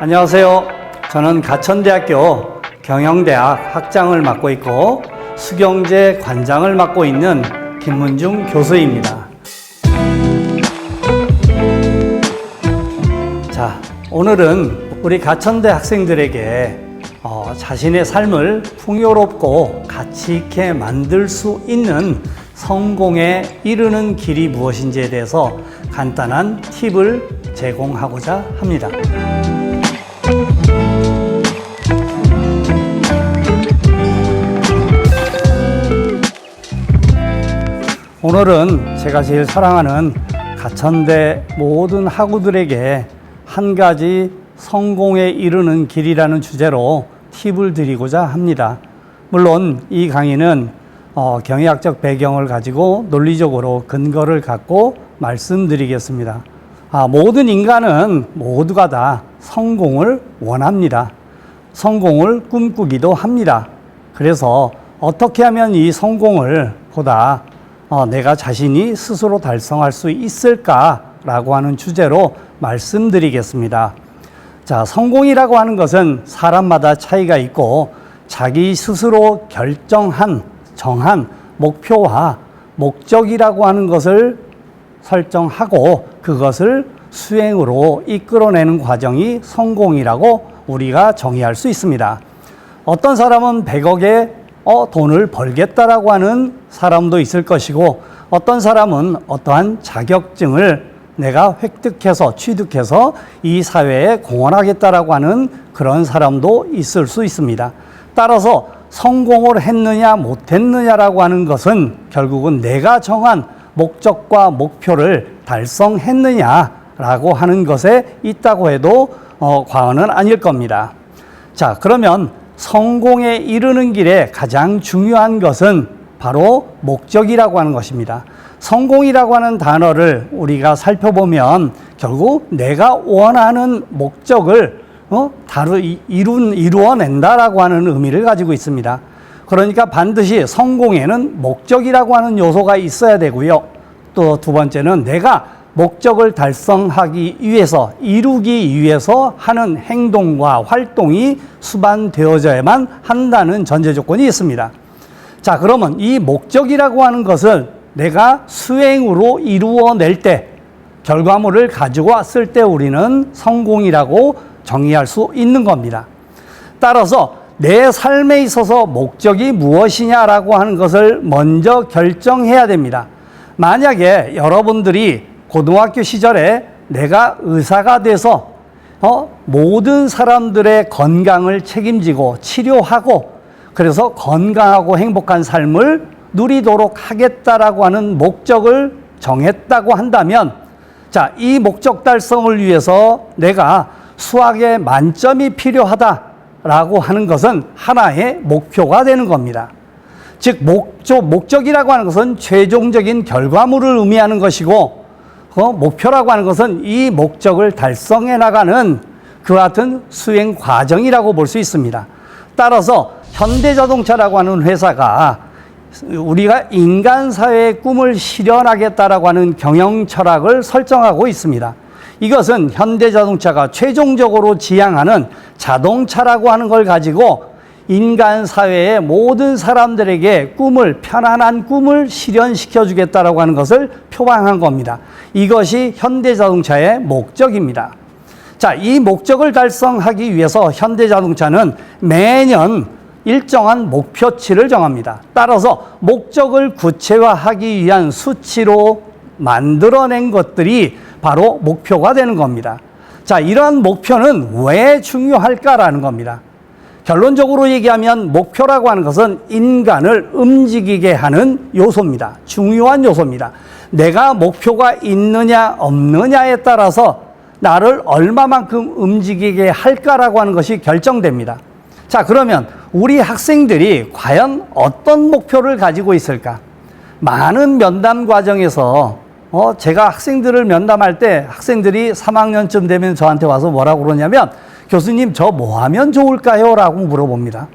안녕하세요. 저는 가천대학교 경영대학 학장을 맡고 있고 수경제 관장을 맡고 있는 김문중 교수입니다. 자, 오늘은 우리 가천대 학생들에게 어, 자신의 삶을 풍요롭고 가치 있게 만들 수 있는 성공에 이르는 길이 무엇인지에 대해서 간단한 팁을 제공하고자 합니다. 오늘은 제가 제일 사랑하는 가천대 모든 학우들에게 한 가지 성공에 이르는 길이라는 주제로 팁을 드리고자 합니다. 물론 이 강의는 어, 경의학적 배경을 가지고 논리적으로 근거를 갖고 말씀드리겠습니다. 아, 모든 인간은 모두가 다 성공을 원합니다. 성공을 꿈꾸기도 합니다. 그래서 어떻게 하면 이 성공을 보다 어, 내가 자신이 스스로 달성할 수 있을까라고 하는 주제로 말씀드리겠습니다. 자, 성공이라고 하는 것은 사람마다 차이가 있고 자기 스스로 결정한, 정한 목표와 목적이라고 하는 것을 설정하고 그것을 수행으로 이끌어내는 과정이 성공이라고 우리가 정의할 수 있습니다. 어떤 사람은 100억의 어, 돈을 벌겠다라고 하는 사람도 있을 것이고 어떤 사람은 어떠한 자격증을 내가 획득해서 취득해서 이 사회에 공헌하겠다라고 하는 그런 사람도 있을 수 있습니다. 따라서 성공을 했느냐 못했느냐라고 하는 것은 결국은 내가 정한 목적과 목표를 달성했느냐 라고 하는 것에 있다고 해도 어, 과언은 아닐 겁니다. 자, 그러면 성공에 이르는 길에 가장 중요한 것은 바로 목적이라고 하는 것입니다. 성공이라고 하는 단어를 우리가 살펴보면 결국 내가 원하는 목적을 어? 다루, 이룬, 이루어낸다라고 하는 의미를 가지고 있습니다. 그러니까 반드시 성공에는 목적이라고 하는 요소가 있어야 되고요. 또 두 번째는 내가 목적을 달성하기 위해서, 이루기 위해서 하는 행동과 활동이 수반되어져야만 한다는 전제 조건이 있습니다. 자, 그러면 이 목적이라고 하는 것을 내가 수행으로 이루어낼 때, 결과물을 가지고 왔을 때 우리는 성공이라고 정의할 수 있는 겁니다. 따라서 내 삶에 있어서 목적이 무엇이냐라고 하는 것을 먼저 결정해야 됩니다. 만약에 여러분들이 고등학교 시절에 내가 의사가 돼서 어, 모든 사람들의 건강을 책임지고 치료하고 그래서 건강하고 행복한 삶을 누리도록 하겠다라고 하는 목적을 정했다고 한다면 자, 이 목적 달성을 위해서 내가 수학에 만점이 필요하다라고 하는 것은 하나의 목표가 되는 겁니다. 즉, 목적, 목적이라고 하는 것은 최종적인 결과물을 의미하는 것이고, 어, 목표라고 하는 것은 이 목적을 달성해 나가는 그 같은 수행 과정이라고 볼 수 있습니다. 따라서 현대자동차라고 하는 회사가 우리가 인간 사회의 꿈을 실현하겠다라고 하는 경영 철학을 설정하고 있습니다. 이것은 현대자동차가 최종적으로 지향하는 자동차라고 하는 걸 가지고 인간 사회의 모든 사람들에게 꿈을 편안한 꿈을 실현시켜 주겠다라고 하는 것을 표방한 겁니다. 이것이 현대 자동차의 목적입니다. 자, 이 목적을 달성하기 위해서 현대 자동차는 매년 일정한 목표치를 정합니다. 따라서 목적을 구체화하기 위한 수치로 만들어낸 것들이 바로 목표가 되는 겁니다. 자, 이러한 목표는 왜 중요할까라는 겁니다. 결론적으로 얘기하면 목표라고 하는 것은 인간을 움직이게 하는 요소입니다. 중요한 요소입니다. 내가 목표가 있느냐 없느냐에 따라서 나를 얼마만큼 움직이게 할까라고 하는 것이 결정됩니다. 자, 그러면 우리 학생들이 과연 어떤 목표를 가지고 있을까? 많은 면담 과정에서 어, 제가 학생들을 면담할 때 학생들이 3학년쯤 되면 저한테 와서 뭐라고 그러냐면 교수님 저 뭐 하면 좋을까요? 라고 물어봅니다.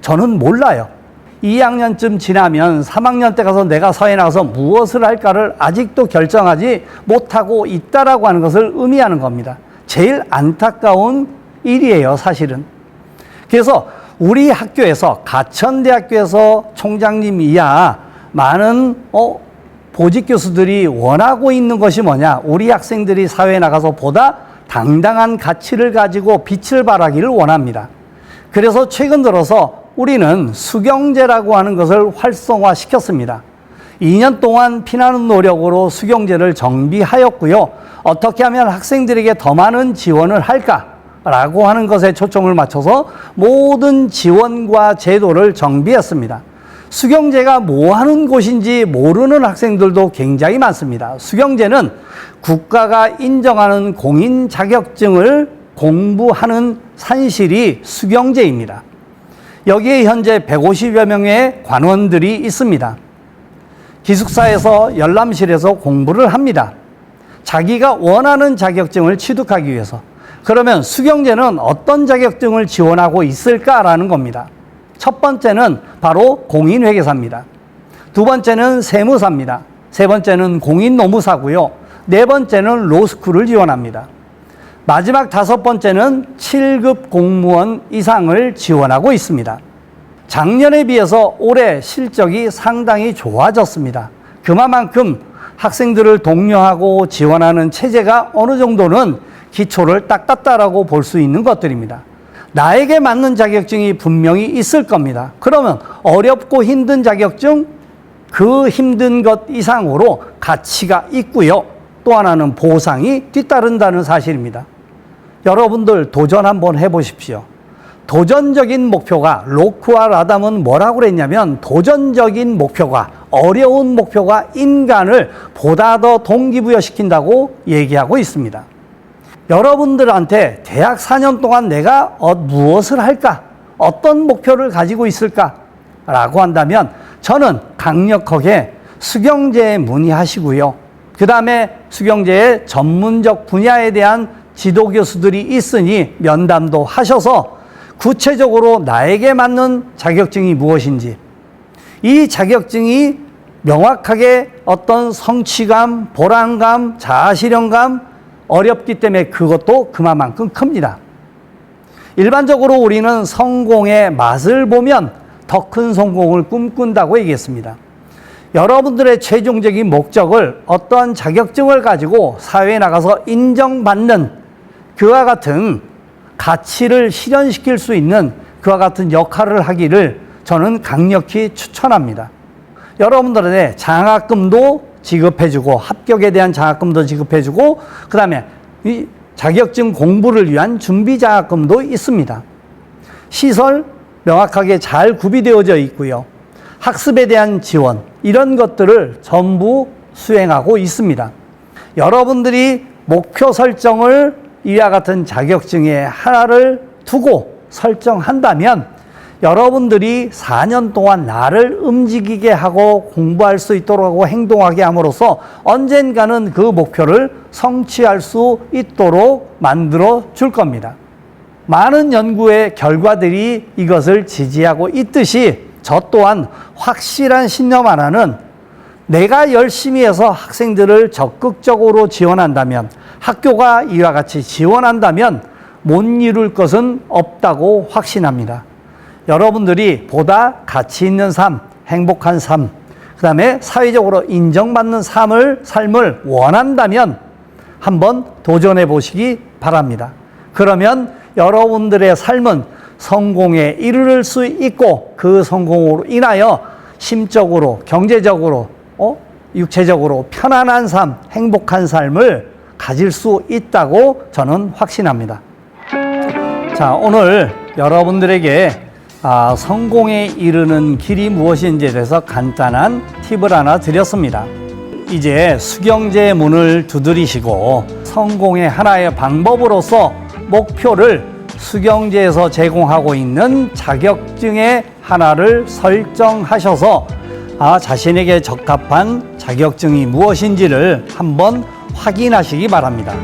저는 몰라요. 2학년쯤 지나면 3학년 때 가서 내가 사회 나가서 무엇을 할까를 아직도 결정하지 못하고 있다라고 하는 것을 의미하는 겁니다. 제일 안타까운 일이에요, 사실은. 그래서 우리 학교에서 가천대학교에서 총장님 이하 많은 어, 보직 교수들이 원하고 있는 것이 뭐냐? 우리 학생들이 사회에 나가서 보다 당당한 가치를 가지고 빛을 발하기를 원합니다. 그래서 최근 들어서 우리는 수경제라고 하는 것을 활성화시켰습니다. 2년 동안 피나는 노력으로 수경제를 정비하였고요. 어떻게 하면 학생들에게 더 많은 지원을 할까 라고 하는 것에 초점을 맞춰서 모든 지원과 제도를 정비했습니다. 수경제가 뭐 하는 곳인지 모르는 학생들도 굉장히 많습니다. 수경제는 국가가 인정하는 공인 자격증을 공부하는 산실이 수경제입니다. 여기에 현재 150여 명의 관원들이 있습니다. 기숙사에서 열람실에서 공부를 합니다. 자기가 원하는 자격증을 취득하기 위해서. 그러면 수경제는 어떤 자격증을 지원하고 있을까라는 겁니다. 첫 번째는 바로 공인회계사입니다. 두 번째는 세무사입니다. 세 번째는 공인노무사고요. 네 번째는 로스쿨을 지원합니다. 마지막 다섯 번째는 7급 공무원 이상을 지원하고 있습니다. 작년에 비해서 올해 실적이 상당히 좋아졌습니다. 그만큼 학생들을 독려하고 지원하는 체제가 어느 정도는 기초를 닦았다라고 볼 수 있는 것들입니다. 나에게 맞는 자격증이 분명히 있을 겁니다. 그러면 어렵고 힘든 자격증, 그 힘든 것 이상으로 가치가 있고요. 또 하나는 보상이 뒤따른다는 사실입니다. 여러분들 도전 한번 해보십시오. 도전적인 목표가 로크와 라담은 뭐라고 그랬냐면 도전적인 목표가 어려운 목표가 인간을 보다 더 동기부여시킨다고 얘기하고 있습니다. 여러분들한테 대학 4년 동안 내가 어, 무엇을 할까? 어떤 목표를 가지고 있을까? 라고 한다면 저는 강력하게 수경제에 문의하시고요. 그 다음에 수경제의 전문적 분야에 대한 지도 교수들이 있으니 면담도 하셔서 구체적으로 나에게 맞는 자격증이 무엇인지 이 자격증이 명확하게 어떤 성취감, 보람감, 자아실현감 어렵기 때문에 그것도 그만큼 큽니다. 일반적으로 우리는 성공의 맛을 보면 더 큰 성공을 꿈꾼다고 얘기했습니다. 여러분들의 최종적인 목적을 어떠한 자격증을 가지고 사회에 나가서 인정받는 그와 같은 가치를 실현시킬 수 있는 그와 같은 역할을 하기를 저는 강력히 추천합니다. 여러분들한테 장학금도 지급해주고 합격에 대한 장학금도 지급해주고 그 다음에 이 자격증 공부를 위한 준비 장학금도 있습니다. 시설 명확하게 잘 구비되어져 있고요. 학습에 대한 지원 이런 것들을 전부 수행하고 있습니다. 여러분들이 목표 설정을 이와 같은 자격증에 하나를 두고 설정한다면 여러분들이 4년 동안 나를 움직이게 하고 공부할 수 있도록 하고 행동하게 함으로써 언젠가는 그 목표를 성취할 수 있도록 만들어 줄 겁니다. 많은 연구의 결과들이 이것을 지지하고 있듯이 저 또한 확실한 신념 하나는 내가 열심히 해서 학생들을 적극적으로 지원한다면 학교가 이와 같이 지원한다면 못 이룰 것은 없다고 확신합니다. 여러분들이 보다 가치 있는 삶, 행복한 삶, 그 다음에 사회적으로 인정받는 삶을, 삶을 원한다면 한번 도전해 보시기 바랍니다. 그러면 여러분들의 삶은 성공에 이르를 수 있고 그 성공으로 인하여 심적으로, 경제적으로, 어? 육체적으로 편안한 삶, 행복한 삶을 가질 수 있다고 저는 확신합니다. 자, 오늘 여러분들에게 아, 성공에 이르는 길이 무엇인지에 대해서 간단한 팁을 하나 드렸습니다. 이제 수경제의 문을 두드리시고 성공의 하나의 방법으로서 목표를 수경제에서 제공하고 있는 자격증의 하나를 설정하셔서 아, 자신에게 적합한 자격증이 무엇인지를 한번 확인하시기 바랍니다.